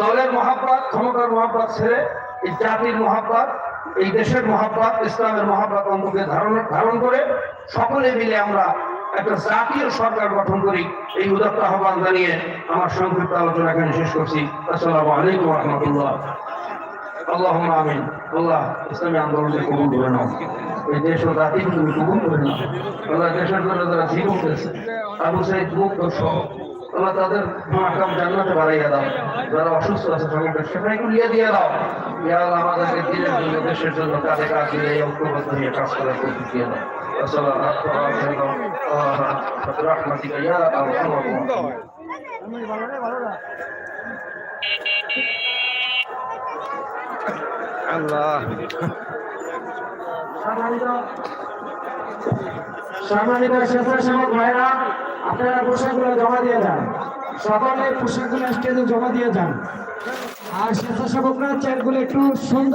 দলের মহাব্বত, ক্ষমতার মহাব্বত ছেড়ে এই জাতির মহাব্বত, এই দেশের মহাব্বত, ইসলামের মহাব্বত অন্তকে ধারণ ধারণ করে সকলে মিলে আমরা একটা জাতীয় সরকার গঠন করি। এই উদাত্ত আহ্বান জানিয়ে আমার সংক্ষিপ্ত আলোচনা এখানে শেষ করছি। আসসালামু আলাইকুম রহমতুল্লাহ। আল্লাহ আমিন। আল্লাহ ইসলামী আন্দোলনকে কবুল করে নাও। এই দেশ ও জাতিকে তুমি কবুল করে নাও আল্লাহ দেশের জন্য যারা জীবন দিয়েছে, আবু সাইদ মুক্ত সহ আল্লাহ তাদের মাকাম জান্নাতে বাড়াইয়া দাও, যারা অসুস্থ আছে সকলকে সেটাই কুলিয়ে দিয়ে দাও। ইয়া আমাদেরকে দিনের জন্য, দেশের জন্য কাজে কাজ দিয়ে ঐক্যবদ্ধ হয়ে কাজ করার করতে দিয়ে দাও। আসসালামু সম্মানিত সম্মানিত স্বেচ্ছাসেবক ভাইরা, আপনারা পোশাকগুলো জমা দিয়ে যান। সকলে পোশাকগুলো স্টেজে জমা দিয়ে যান। আর স্বেচ্ছাসেবকরা চেয়ারগুলো একটু সুন্দর